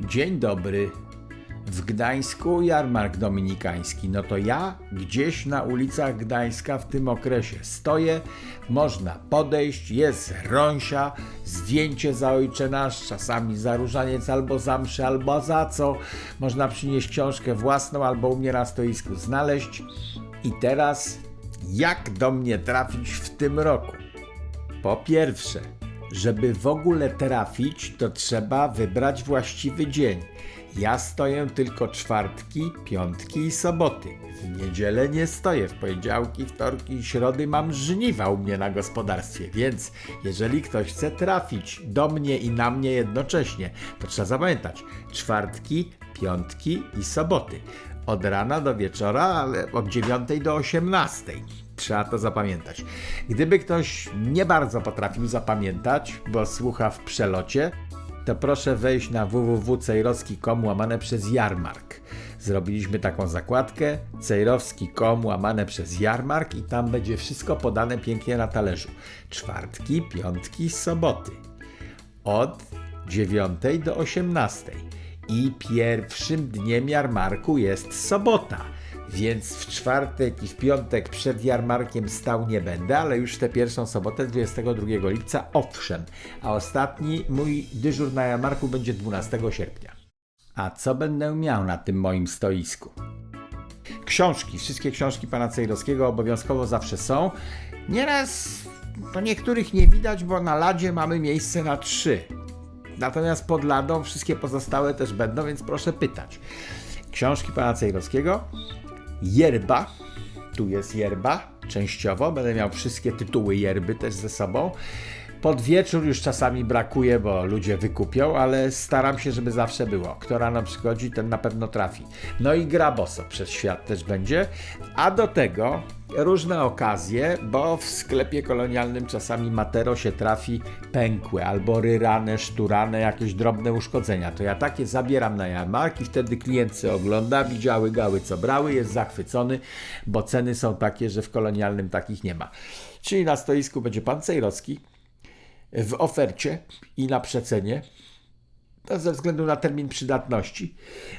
Dzień dobry. W Gdańsku jarmark dominikański. No to ja gdzieś na ulicach Gdańska w tym okresie stoję. Można podejść, jest rąsia, zdjęcie za ojcze nasz, czasami za różaniec albo za mszy, albo za co. Można przynieść książkę własną albo u mnie na stoisku znaleźć. I teraz jak do mnie trafić w tym roku? Po pierwsze, żeby w ogóle trafić, to trzeba wybrać właściwy dzień. Ja stoję tylko czwartki, piątki i soboty. W niedzielę nie stoję, w poniedziałki, wtorki i środy mam żniwa u mnie na gospodarstwie, więc jeżeli ktoś chce trafić do mnie i na mnie jednocześnie, to trzeba zapamiętać czwartki, piątki i soboty. Od rana do wieczora, ale od 9 do 18. Trzeba to zapamiętać. Gdyby ktoś nie bardzo potrafił zapamiętać, bo słucha w przelocie, to proszę wejść na www.cejrowski.com łamane przez jarmark. Zrobiliśmy taką zakładkę cejrowski.com łamane przez jarmark i tam będzie wszystko podane pięknie na talerzu. Czwartki, piątki, soboty. Od 9 do 18. I pierwszym dniem jarmarku jest sobota. Więc w czwartek i w piątek przed jarmarkiem stał nie będę, ale już tę pierwszą sobotę 22 lipca owszem. A ostatni mój dyżur na jarmarku będzie 12 sierpnia. A co będę miał na tym moim stoisku? Książki, wszystkie książki pana Cejrowskiego obowiązkowo zawsze są. Nieraz to niektórych nie widać, bo na ladzie mamy miejsce na trzy. Natomiast pod ladą wszystkie pozostałe też będą, więc proszę pytać. Książki pana Cejrowskiego, yerba, tu jest yerba, częściowo, będę miał wszystkie tytuły yerby też ze sobą. Pod wieczór już czasami brakuje, bo ludzie wykupią, ale staram się, żeby zawsze było. Kto rano przychodzi, ten na pewno trafi. No i Graboso przez świat też będzie. A do tego różne okazje, bo w sklepie kolonialnym czasami matero się trafi pękłe albo ryrane, szturane, jakieś drobne uszkodzenia. To ja takie zabieram na jarmark i wtedy klient se ogląda, widziały gały co brały, jest zachwycony, bo ceny są takie, że w kolonialnym takich nie ma. Czyli na stoisku będzie pan Cejrowski, w ofercie i na przecenie, to ze względu na termin przydatności,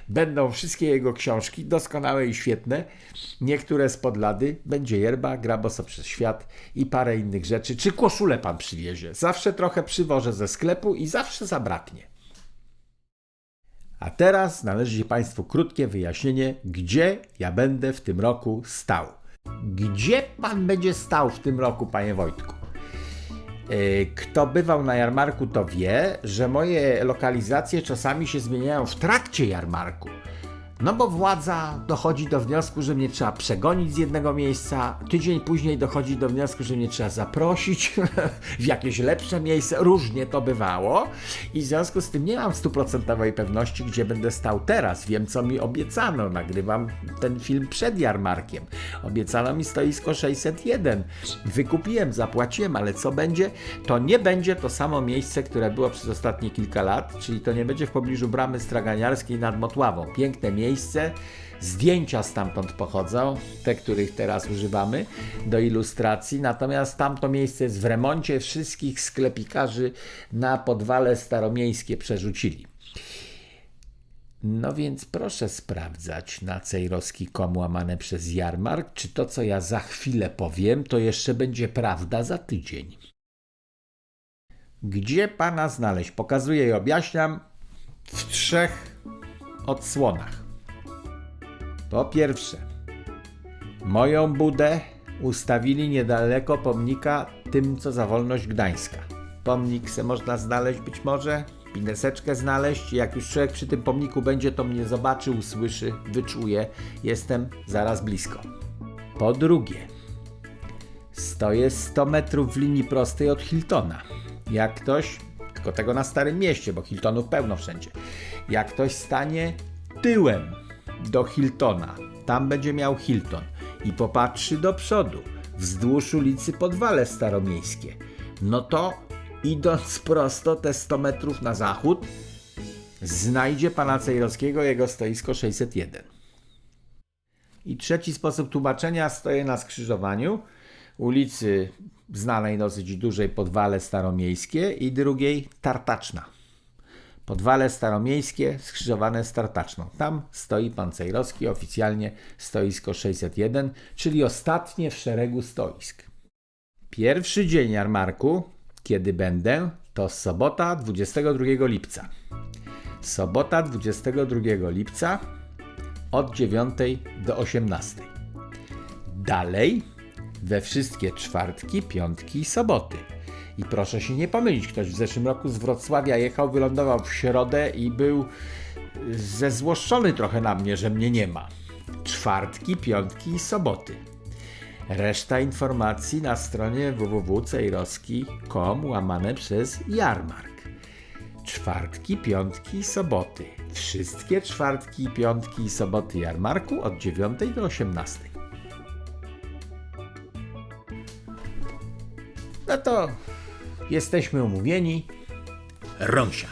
będą wszystkie jego książki, doskonałe i świetne. Niektóre z podlady, będzie yerba, graboso przez świat i parę innych rzeczy. Czy koszulę pan przywiezie? Zawsze trochę przywożę ze sklepu i zawsze zabraknie. A teraz należy się Państwu krótkie wyjaśnienie, gdzie ja będę w tym roku stał. Gdzie pan będzie stał w tym roku, panie Wojtku? Yy, Kto bywał na jarmarku, to wie, że moje lokalizacje czasami się zmieniają w trakcie jarmarku. No bo władza dochodzi do wniosku, że mnie trzeba przegonić z jednego miejsca, tydzień później dochodzi do wniosku, że mnie trzeba zaprosić w jakieś lepsze miejsce. Różnie to bywało i w związku z tym nie mam stuprocentowej pewności, gdzie będę stał teraz. Wiem, co mi obiecano. Nagrywam ten film przed jarmarkiem. Obiecano mi stoisko 601. Wykupiłem, zapłaciłem, ale co będzie? To nie będzie to samo miejsce, które było przez ostatnie kilka lat, czyli to nie będzie w pobliżu bramy straganiarskiej nad Motławą. Piękne miejsce, zdjęcia stamtąd pochodzą, te, których teraz używamy do ilustracji, natomiast tamto miejsce jest w remoncie, wszystkich sklepikarzy na podwale staromiejskie przerzucili. No więc proszę sprawdzać na cejrowski.com łamane przez jarmark, czy to, co ja za chwilę powiem, to jeszcze będzie prawda za tydzień. Gdzie pana znaleźć? Pokazuję i objaśniam w trzech odsłonach. Po pierwsze, moją budę ustawili niedaleko pomnika tym, co za wolność Gdańska. Pomnik se można znaleźć być może, pineseczkę znaleźć. Jak już człowiek przy tym pomniku będzie, to mnie zobaczy, usłyszy, wyczuje. Jestem zaraz blisko. Po drugie, stoję 100 metrów w linii prostej od Hiltona. Jak ktoś, tylko tego na Starym Mieście, bo Hiltonów pełno wszędzie. Jak ktoś stanie tyłem do Hiltona, tam będzie miał Hilton i popatrzy do przodu, wzdłuż ulicy Podwale Staromiejskie, no to idąc prosto te 100 metrów na zachód, znajdzie pana Cejrowskiego jego stoisko 601. I trzeci sposób tłumaczenia stoję na skrzyżowaniu ulicy znanej dosyć dużej Podwale Staromiejskie i drugiej Tartaczna. Podwale staromiejskie skrzyżowane z Tartaczną. Tam stoi pan Cejrowski, oficjalnie stoisko 601, czyli ostatnie w szeregu stoisk. Pierwszy dzień jarmarku, kiedy będę, to sobota 22 lipca. Sobota 22 lipca od 9 do 18. Dalej we wszystkie czwartki, piątki i soboty. I proszę się nie pomylić, ktoś w zeszłym roku z Wrocławia jechał, wylądował w środę i był zezłoszczony trochę na mnie, że mnie nie ma. Czwartki, piątki i soboty. Reszta informacji na stronie www.cejrowski.com łamane przez jarmark. Czwartki, piątki i soboty. Wszystkie czwartki, piątki i soboty jarmarku od 9 do 18. No to jesteśmy umówieni. Rąsia.